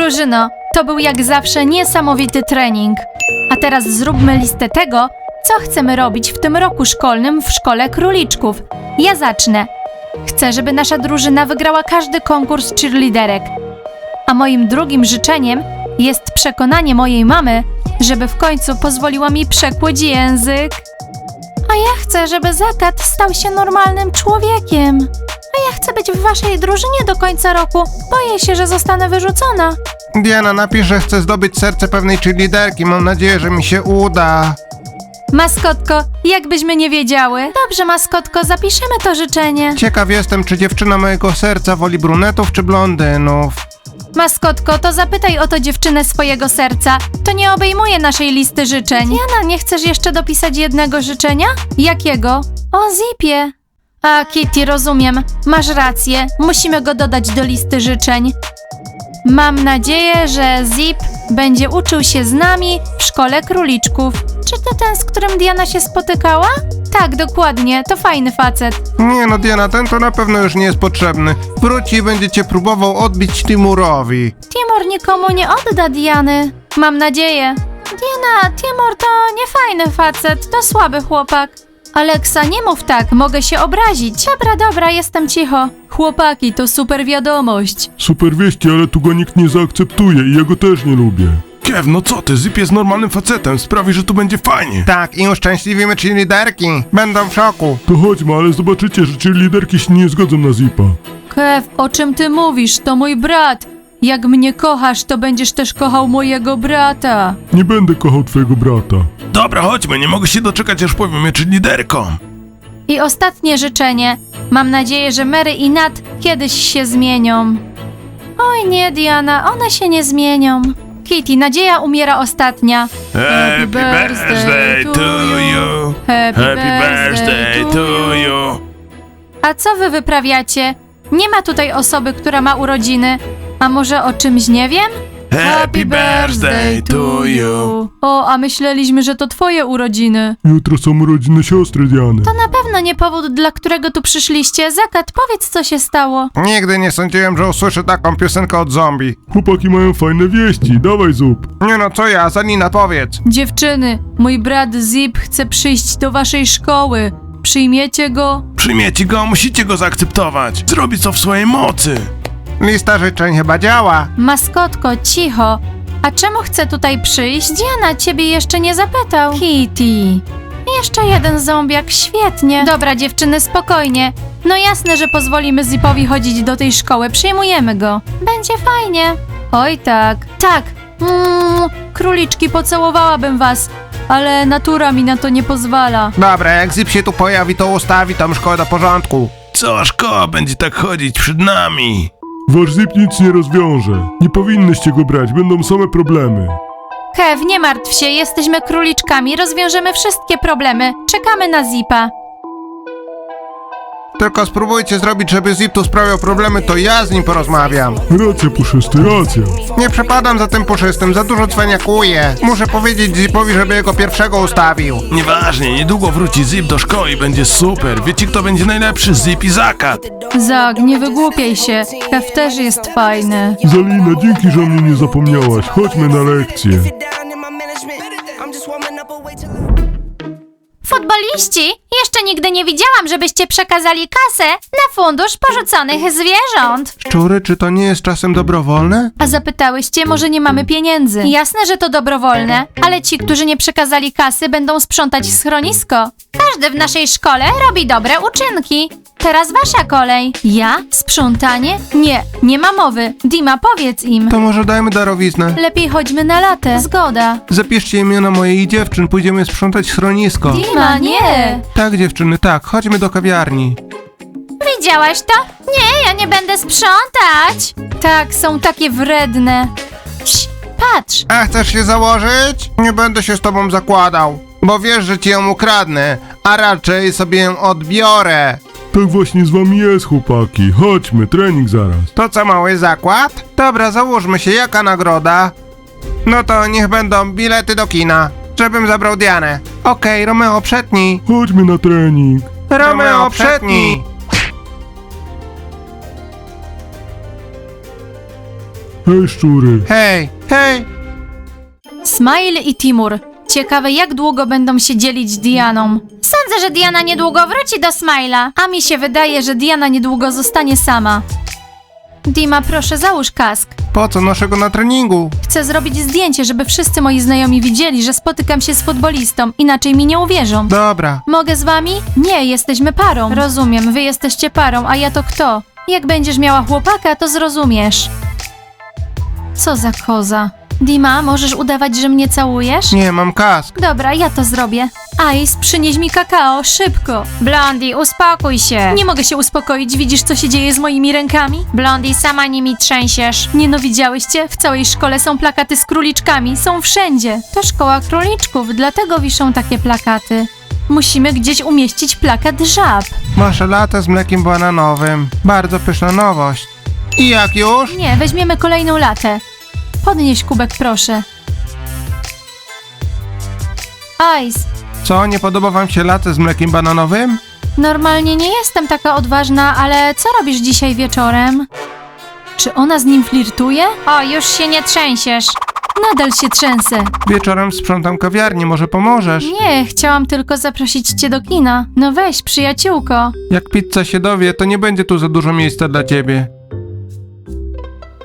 Drużyno, to był jak zawsze niesamowity trening. A teraz zróbmy listę tego, co chcemy robić w tym roku szkolnym w szkole króliczków. Ja zacznę. Chcę, żeby nasza drużyna wygrała każdy konkurs cheerleaderek. A moim drugim życzeniem jest przekonanie mojej mamy, żeby w końcu pozwoliła mi przekłuć język. A ja chcę, żeby Zakat stał się normalnym człowiekiem. A ja chcę być w waszej drużynie do końca roku. Boję się, że zostanę wyrzucona. Diana, napisz, że chce zdobyć serce pewnej cheerleaderki. Mam nadzieję, że mi się uda. Maskotko, jakbyśmy nie wiedziały. Dobrze, maskotko, zapiszemy to życzenie. Ciekaw jestem, czy dziewczyna mojego serca woli brunetów czy blondynów. Maskotko, to zapytaj o to dziewczynę swojego serca. To nie obejmuje naszej listy życzeń. Jana, nie chcesz jeszcze dopisać jednego życzenia? Jakiego? O Zipie. A, Kitty, rozumiem. Masz rację. Musimy go dodać do listy życzeń. Mam nadzieję, że Zip będzie uczył się z nami w szkole króliczków. Czy to ten, z którym Diana się spotykała? Tak, dokładnie. To fajny facet. Nie no, Diana, ten to na pewno już nie jest potrzebny. Wróci i będzie cię próbował odbić Timurowi. Timur nikomu nie odda Diany. Mam nadzieję. Diana, Timur to niefajny facet, to słaby chłopak. Aleksa, nie mów tak, mogę się obrazić. Dobra, dobra, jestem cicho. Chłopaki, to super wiadomość. Super wieści, ale tu go nikt nie zaakceptuje i ja go też nie lubię. Kev, no co ty, Zip jest normalnym facetem, sprawi, że tu będzie fajnie. Tak, i uszczęśliwimy cheerleaderki. Będą w szoku. To chodźmy, ale zobaczycie, że czy liderki się nie zgodzą na Zipa. Kev, o czym ty mówisz? To mój brat. Jak mnie kochasz, to będziesz też kochał mojego brata. Nie będę kochał twojego brata. Dobra, chodźmy, nie mogę się doczekać, aż powiemy czy liderkom. I ostatnie życzenie. Mam nadzieję, że Mary i Nat kiedyś się zmienią. Oj nie, Diana, one się nie zmienią. Kitty, nadzieja umiera ostatnia. Happy birthday to you. Happy, Happy birthday to you. A co wy wyprawiacie? Nie ma tutaj osoby, która ma urodziny. A może o czymś nie wiem? Happy birthday to you. O, a myśleliśmy, że to twoje urodziny. Jutro są urodziny siostry Diany. To na pewno nie powód, dla którego tu przyszliście. Zakat, powiedz, co się stało. Nigdy nie sądziłem, że usłyszę taką piosenkę od zombie. Chłopaki mają fajne wieści, dawaj zup. Nie no, co ja, Zanina, powiedz. Dziewczyny, mój brat Zip chce przyjść do waszej szkoły. Przyjmiecie go? Przyjmiecie go, musicie go zaakceptować. Zrobi co w swojej mocy. Lista życzeń chyba działa. Maskotko, cicho. A czemu chce tutaj przyjść? Diana ciebie jeszcze nie zapytał. Kitty. Jeszcze jeden zombiak, świetnie. Dobra, dziewczyny, spokojnie. No jasne, że pozwolimy Zipowi chodzić do tej szkoły, przyjmujemy go. Będzie fajnie. Oj tak. Tak. Mm, króliczki, pocałowałabym was, ale natura mi na to nie pozwala. Dobra, jak Zip się tu pojawi, to ustawi tam szkołę do porządku. Cała szkoła będzie tak chodzić przed nami. Wasz Zip nic nie rozwiąże. Nie powinnyście go brać, będą same problemy. Kev, nie martw się, jesteśmy króliczkami, rozwiążemy wszystkie problemy. Czekamy na Zipa. Tylko spróbujcie zrobić, żeby Zip tu sprawiał problemy, to ja z nim porozmawiam. Racja, puszysty, racja. Nie przepadam za tym puszystym, za dużo cwaniakuję. Muszę powiedzieć Zipowi, żeby jego pierwszego ustawił. Nieważnie, niedługo wróci Zip do szkoły i będzie super. Wiecie kto będzie najlepszy? Zip i Zakat. Zag, nie wygłupiaj się. Kev też jest fajny. Zalina, dzięki, że o mnie nie zapomniałaś. Chodźmy na lekcję. Futboliści, jeszcze nigdy nie widziałam, żebyście przekazali kasę na fundusz porzuconych zwierząt. Szczury, czy to nie jest czasem dobrowolne? A zapytałyście, może nie mamy pieniędzy. Jasne, że to dobrowolne, ale ci, którzy nie przekazali kasy, będą sprzątać schronisko. Każdy w naszej szkole robi dobre uczynki. Teraz wasza kolej. Ja? Sprzątanie? Nie, nie ma mowy. Dima, powiedz im. To może dajmy darowiznę. Lepiej chodźmy na latę. Zgoda. Zapiszcie imiona moich dziewczyn, pójdziemy sprzątać schronisko. Dima, nie. Tak, dziewczyny, tak, chodźmy do kawiarni. Widziałaś to? Nie, ja nie będę sprzątać. Tak, są takie wredne. Cii, patrz. A chcesz się założyć? Nie będę się z tobą zakładał, bo wiesz, że ci ją ukradnę, a raczej sobie ją odbiorę. Tak właśnie z wami jest, chłopaki. Chodźmy, trening zaraz. To co, mały zakład? Dobra, załóżmy się, jaka nagroda? No to niech będą bilety do kina, żebym zabrał Dianę. Okej, Romeo, przetnij. Chodźmy na trening. Romeo, przetnij. Hej, szczury. Hej, hej! Smile i Timur. Ciekawe, jak długo będą się dzielić Dianą. Sądzę, że Diana niedługo wróci do Smile'a. A mi się wydaje, że Diana niedługo zostanie sama. Dima, proszę, załóż kask. Po co noszę go na treningu? Chcę zrobić zdjęcie, żeby wszyscy moi znajomi widzieli, że spotykam się z futbolistą, inaczej mi nie uwierzą. Dobra. Mogę z wami? Nie, jesteśmy parą. Rozumiem, wy jesteście parą, a ja to kto? Jak będziesz miała chłopaka, to zrozumiesz. Co za koza. Dima, możesz udawać, że mnie całujesz? Nie, mam kask. Dobra, ja to zrobię. Ice, przynieś mi kakao, szybko. Blondie, uspokój się. Nie mogę się uspokoić, widzisz co się dzieje z moimi rękami? Blondie, sama nimi trzęsiesz. Nie no, widziałyście? W całej szkole są plakaty z króliczkami, są wszędzie. To szkoła króliczków, dlatego wiszą takie plakaty. Musimy gdzieś umieścić plakat żab. Masz latę z mlekiem bananowym. Bardzo pyszna nowość. I jak już? Nie, weźmiemy kolejną latę. Podnieś kubek, proszę. Ice, Co, nie podoba wam się latę z mlekiem bananowym? Normalnie nie jestem taka odważna, ale co robisz dzisiaj wieczorem? Czy ona z nim flirtuje? O, już się nie trzęsiesz. Nadal się trzęsę. Wieczorem sprzątam kawiarnię, może pomożesz? Nie, chciałam tylko zaprosić cię do kina. No weź, przyjaciółko. Jak pizza się dowie, to nie będzie tu za dużo miejsca dla ciebie.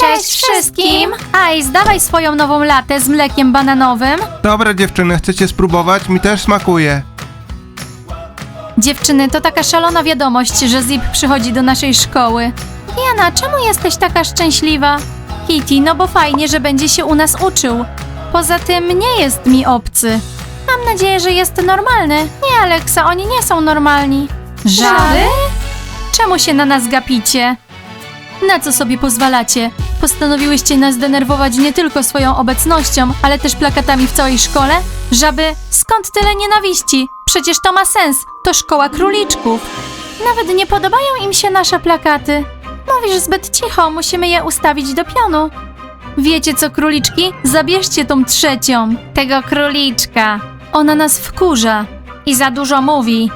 Cześć wszystkim! Ice, dawaj swoją nową latę z mlekiem bananowym. Dobra dziewczyny, chcecie spróbować? Mi też smakuje. Dziewczyny, to taka szalona wiadomość, że Zip przychodzi do naszej szkoły. Jana, czemu jesteś taka szczęśliwa? Kitty, no bo fajnie, że będzie się u nas uczył. Poza tym nie jest mi obcy. Mam nadzieję, że jest normalny. Nie, Aleksa, oni nie są normalni. Żaby? Czemu się na nas gapicie? Na co sobie pozwalacie? Postanowiłyście nas denerwować nie tylko swoją obecnością, ale też plakatami w całej szkole? Żaby, skąd tyle nienawiści? Przecież to ma sens. To szkoła króliczków. Nawet nie podobają im się nasze plakaty. Mówisz zbyt cicho, musimy je ustawić do pionu. Wiecie co, króliczki? Zabierzcie tą trzecią. Tego króliczka. Ona nas wkurza. I za dużo mówi.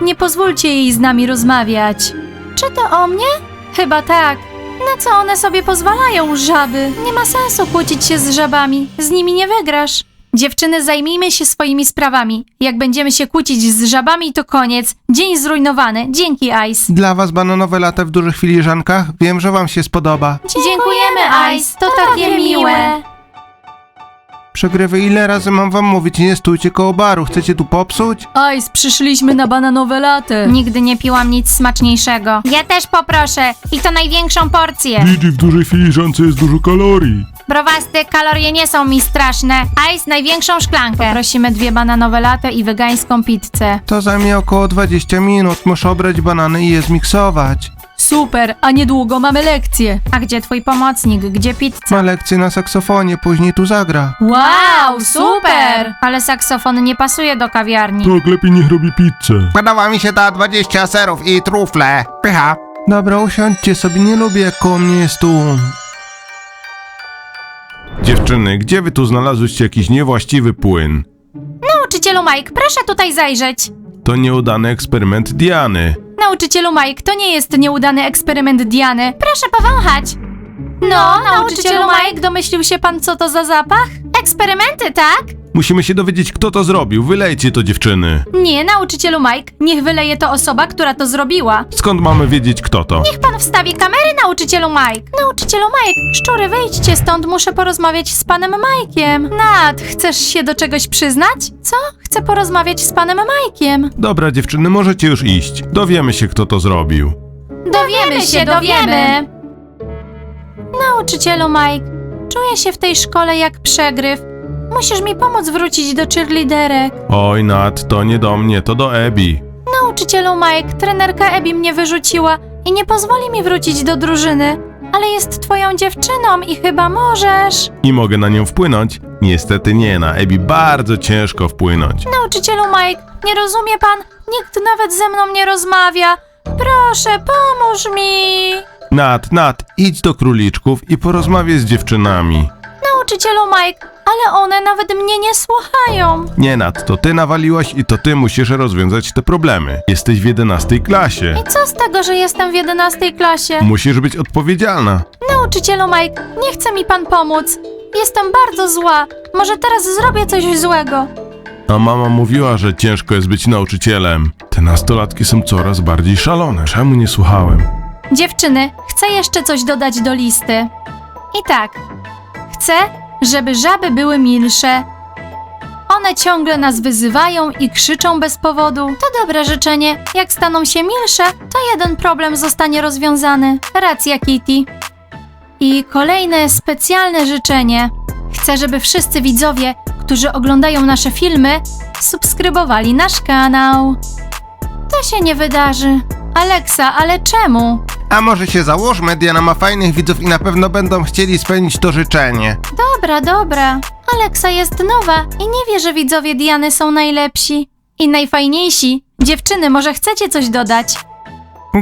Nie pozwólcie jej z nami rozmawiać. Czy to o mnie? Chyba tak. Na co one sobie pozwalają, żaby? Nie ma sensu kłócić się z żabami. Z nimi nie wygrasz. Dziewczyny, zajmijmy się swoimi sprawami. Jak będziemy się kłócić z żabami, to koniec. Dzień zrujnowany. Dzięki, Ice. Dla was bananowe late w dużych filiżankach? Wiem, że wam się spodoba. Dziękujemy, Ice. To takie miłe. Przegrywy, ile razy mam wam mówić, nie stójcie koło baru, chcecie tu popsuć? Ice, przyszliśmy na bananowe laty. Nigdy nie piłam nic smaczniejszego. Ja też poproszę. I to największą porcję. Gigi, w dużej filiżance jest dużo kalorii. Browasty, kalorie nie są mi straszne. Ice, największą szklankę. Prosimy dwie bananowe latte i wegańską pizzę. To zajmie około 20 minut, muszę obrać banany i je zmiksować. Super, a niedługo mamy lekcję. A gdzie twój pomocnik? Gdzie pizza? Ma lekcję na saksofonie, później tu zagra. Wow, super! Ale saksofon nie pasuje do kawiarni. Tak, lepiej niech robi pizzę. Podoba mi się ta 20 serów i trufle. Pycha. Dobra, usiądźcie sobie, nie lubię jak koło mnie jest tłum. Dziewczyny, gdzie wy tu znalazłyście jakiś niewłaściwy płyn? Nauczycielu Mike, proszę tutaj zajrzeć. To nieudany eksperyment Diany. Nauczycielu Mike, to nie jest nieudany eksperyment Diany. Proszę powąchać. No, nauczycielu Mike, domyślił się pan, co to za zapach? Eksperymenty, tak? Musimy się dowiedzieć, kto to zrobił. Wylejcie to, dziewczyny. Nie, nauczycielu Mike, niech wyleje to osoba, która to zrobiła. Skąd mamy wiedzieć, kto to? Niech pan wstawi kamery, nauczycielu Mike. Nauczycielu Mike, szczury, wyjdźcie stąd, muszę porozmawiać z panem Mike'iem. Nat, chcesz się do czegoś przyznać? Co? Chcę porozmawiać z panem Mike'iem. Dobra, dziewczyny, możecie już iść. Dowiemy się, kto to zrobił. Dowiemy się, dowiemy. Nauczycielu Mike, czuję się w tej szkole jak przegryw. Musisz mi pomóc wrócić do cheerleaderek. Oj, Nat, to nie do mnie, to do Ebi. Nauczycielu Mike, trenerka Ebi mnie wyrzuciła i nie pozwoli mi wrócić do drużyny. Ale jest twoją dziewczyną i chyba możesz. I mogę na nią wpłynąć? Niestety nie, na Ebi bardzo ciężko wpłynąć. Nauczycielu Mike, nie rozumie pan? Nikt nawet ze mną nie rozmawia. Proszę, pomóż mi. Nat, Nat, idź do króliczków i porozmawiaj z dziewczynami. Nauczycielu Mike, ale one nawet mnie nie słuchają. Nie nad, to ty nawaliłaś i to ty musisz rozwiązać te problemy. Jesteś w 11 klasie. I co z tego, że jestem w 11 klasie? Musisz być odpowiedzialna. Nauczycielu Mike, nie chce mi pan pomóc. Jestem bardzo zła. Może teraz zrobię coś złego. A mama mówiła, że ciężko jest być nauczycielem. Te nastolatki są coraz bardziej szalone. Czemu nie słuchałem? Dziewczyny, chcę jeszcze coś dodać do listy. I tak. Chcę, żeby żaby były milsze. One ciągle nas wyzywają i krzyczą bez powodu. To dobre życzenie. Jak staną się milsze, to jeden problem zostanie rozwiązany. Racja, Kitty. I kolejne specjalne życzenie. Chcę, żeby wszyscy widzowie, którzy oglądają nasze filmy, subskrybowali nasz kanał. To się nie wydarzy. Aleksa, ale czemu? A może się załóżmy, Diana ma fajnych widzów i na pewno będą chcieli spełnić to życzenie. Dobra, dobra. Aleksa jest nowa i nie wie, że widzowie Diany są najlepsi. I najfajniejsi. Dziewczyny, może chcecie coś dodać?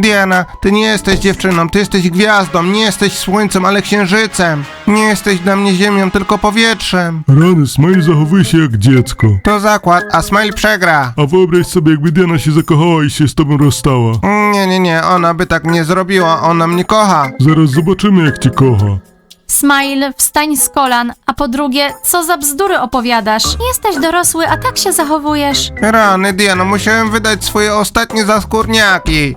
Diana, ty nie jesteś dziewczyną, ty jesteś gwiazdą, nie jesteś słońcem, ale księżycem. Nie jesteś dla mnie ziemią, tylko powietrzem. Rany, Smile zachowuje się jak dziecko. To zakład, a Smile przegra. A wyobraź sobie, jakby Diana się zakochała i się z tobą rozstała. Nie, nie, nie, ona by tak nie zrobiła, ona mnie kocha. Zaraz zobaczymy, jak cię kocha. Smile, wstań z kolan. A po drugie, co za bzdury opowiadasz? Jesteś dorosły, a tak się zachowujesz. Rany, Diana, musiałem wydać swoje ostatnie zaskórniaki.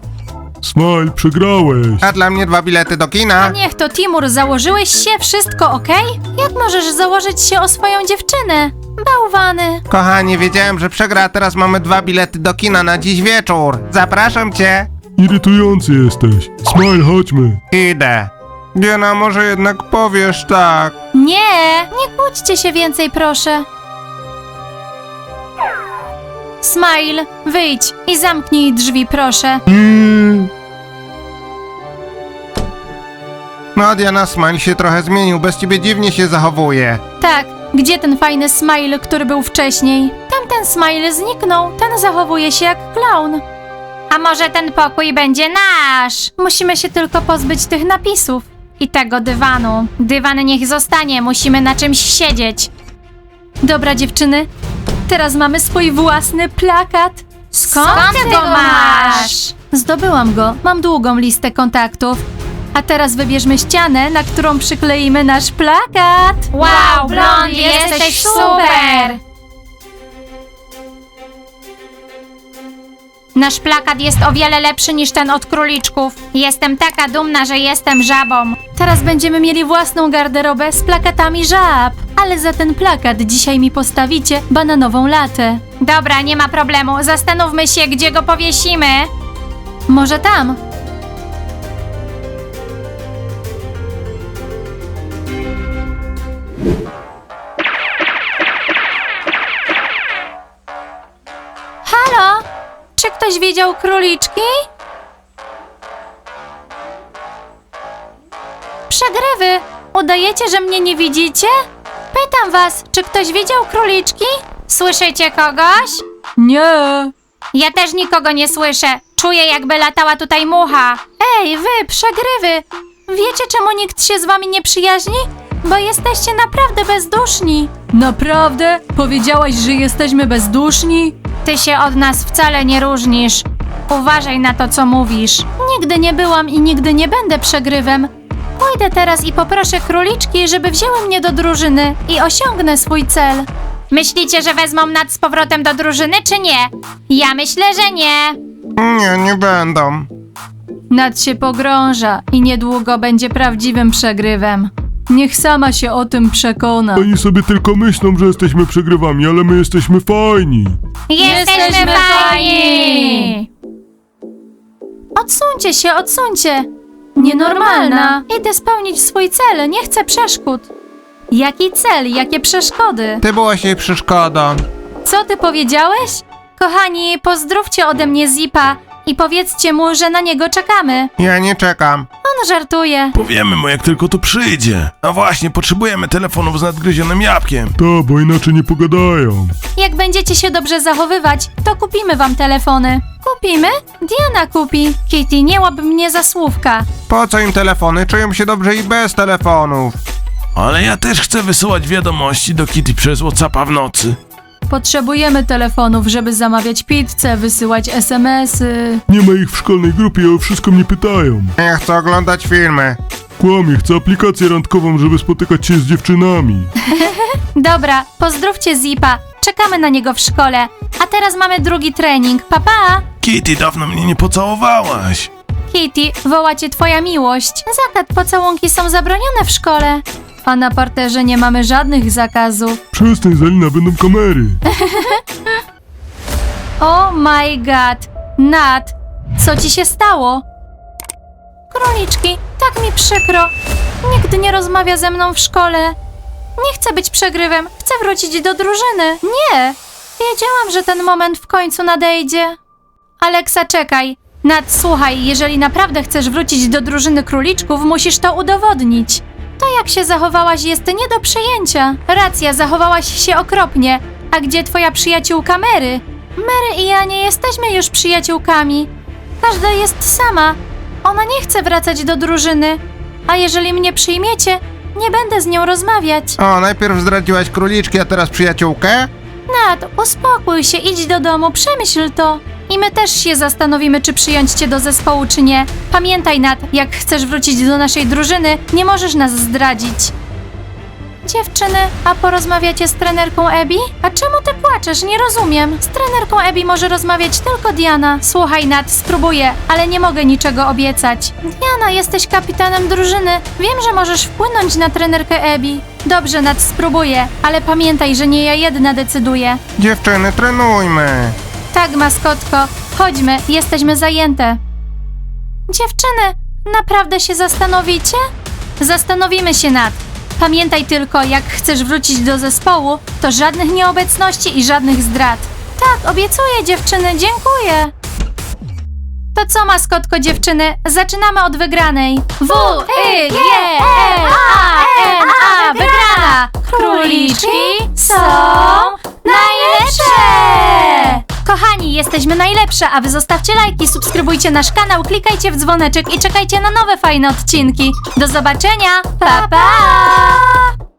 Smile, przegrałeś. A dla mnie dwa bilety do kina. Niech to Timur, założyłeś się? Wszystko ok? Jak możesz założyć się o swoją dziewczynę? Bałwany. Kochanie, wiedziałem, że przegra, a teraz mamy dwa bilety do kina na dziś wieczór. Zapraszam cię. Irytujący jesteś. Smile, chodźmy. Idę. Diana, może jednak powiesz tak. Nie, nie kłóćcie się więcej, proszę. Smile, wyjdź i zamknij drzwi, proszę. Nie. No, Diana, Smile się trochę zmienił, bez ciebie dziwnie się zachowuje. Tak, gdzie ten fajny Smile, który był wcześniej? Tamten Smile zniknął, ten zachowuje się jak clown. A może ten pokój będzie nasz? Musimy się tylko pozbyć tych napisów. I tego dywanu. Dywan niech zostanie, musimy na czymś siedzieć. Dobra, dziewczyny, teraz mamy swój własny plakat. Skąd, ty go masz? Zdobyłam go, mam długą listę kontaktów. A teraz wybierzmy ścianę, na którą przykleimy nasz plakat. Wow, Blondie, jesteś super! Nasz plakat jest o wiele lepszy niż ten od króliczków. Jestem taka dumna, że jestem żabą. Teraz będziemy mieli własną garderobę z plakatami żab. Ale za ten plakat dzisiaj mi postawicie bananową latę. Dobra, nie ma problemu. Zastanówmy się, gdzie go powiesimy. Może tam. Ktoś widział króliczki? Przegrywy! Udajecie, że mnie nie widzicie? Pytam was, czy ktoś widział króliczki? Słyszycie kogoś? Nie. Ja też nikogo nie słyszę. Czuję, jakby latała tutaj mucha. Ej, wy, przegrywy! Wiecie, czemu nikt się z wami nie przyjaźni? Bo jesteście naprawdę bezduszni. Naprawdę? Powiedziałaś, że jesteśmy bezduszni? Ty się od nas wcale nie różnisz. Uważaj na to, co mówisz. Nigdy nie byłam i nigdy nie będę przegrywem. Pójdę teraz i poproszę króliczki, żeby wzięły mnie do drużyny i osiągnę swój cel. Myślicie, że wezmą nad z powrotem do drużyny, czy nie? Ja myślę, że nie. Nie, nie będą. Nad się pogrąża i niedługo będzie prawdziwym przegrywem. Niech sama się o tym przekona. Oni sobie tylko myślą, że jesteśmy przegrywami, ale my jesteśmy fajni. Jesteśmy fajni! Odsuńcie się, odsuńcie! Nienormalna! Idę spełnić swój cel, nie chcę przeszkód. Jaki cel, jakie przeszkody? Ty byłaś jej przeszkodą. Co ty powiedziałeś? Kochani, pozdrówcie ode mnie Zipa i powiedzcie mu, że na niego czekamy. Ja nie czekam. On żartuje. Powiemy mu, jak tylko tu przyjdzie. A właśnie, potrzebujemy telefonów z nadgryzionym jabłkiem. To, bo inaczej nie pogadają. Jak będziecie się dobrze zachowywać, to kupimy wam telefony. Kupimy? Diana kupi. Kitty, nie łap mnie za słówka. Po co im telefony? Czują się dobrze i bez telefonów. Ale ja też chcę wysyłać wiadomości do Kitty przez Whatsappa w nocy. Potrzebujemy telefonów, żeby zamawiać pizzę, wysyłać SMS-y. Nie ma ich w szkolnej grupie, o wszystko mnie pytają. Ja chcę oglądać filmy. Kłamie, chcę aplikację randkową, żeby spotykać się z dziewczynami. Dobra, pozdrówcie Zipa. Czekamy na niego w szkole. A teraz mamy drugi trening. Papa! Kitty, dawno mnie nie pocałowałaś. Kitty, woła cię twoja miłość. Zakaz pocałunki są zabronione w szkole. A na parterze nie mamy żadnych zakazów. Przestań, Zalina, będą kamery. Oh my god! Nat, co ci się stało? Króliczki, tak mi przykro. Nikt nie rozmawia ze mną w szkole. Nie chcę być przegrywem, chcę wrócić do drużyny. Nie! Wiedziałam, że ten moment w końcu nadejdzie. Aleksa, czekaj. Nat, słuchaj, jeżeli naprawdę chcesz wrócić do drużyny króliczków, musisz to udowodnić. To jak się zachowałaś jest nie do przyjęcia. Racja, zachowałaś się okropnie. A gdzie twoja przyjaciółka Mary? Mary i ja nie jesteśmy już przyjaciółkami. Każda jest sama. Ona nie chce wracać do drużyny. A jeżeli mnie przyjmiecie, nie będę z nią rozmawiać. O, najpierw zdradziłaś króliczki, a teraz przyjaciółkę? Nat, uspokój się, idź do domu, przemyśl to. I my też się zastanowimy, czy przyjąć cię do zespołu, czy nie. Pamiętaj, Nat, jak chcesz wrócić do naszej drużyny, nie możesz nas zdradzić. Dziewczyny, a porozmawiacie z trenerką Ebi? A czemu ty płaczesz? Nie rozumiem. Z trenerką Ebi może rozmawiać tylko Diana. Słuchaj, Nat, spróbuję, ale nie mogę niczego obiecać. Diana, jesteś kapitanem drużyny. Wiem, że możesz wpłynąć na trenerkę Ebi. Dobrze, Nat, spróbuję, ale pamiętaj, że nie ja jedna decyduję. Dziewczyny, trenujmy. Tak, maskotko, chodźmy, jesteśmy zajęte. Dziewczyny, naprawdę się zastanowicie? Zastanowimy się nad. Pamiętaj tylko, jak chcesz wrócić do zespołu, to żadnych nieobecności i żadnych zdrad. Tak, obiecuję, dziewczyny, dziękuję. To co, maskotko dziewczyny? Zaczynamy od wygranej. W, Y, G, L, A, N, A, wygrana! Króliczki są najlepsze! Kochani, jesteśmy najlepsze, a wy zostawcie lajki, subskrybujcie nasz kanał, klikajcie w dzwoneczek i czekajcie na nowe fajne odcinki. Do zobaczenia! Pa, pa!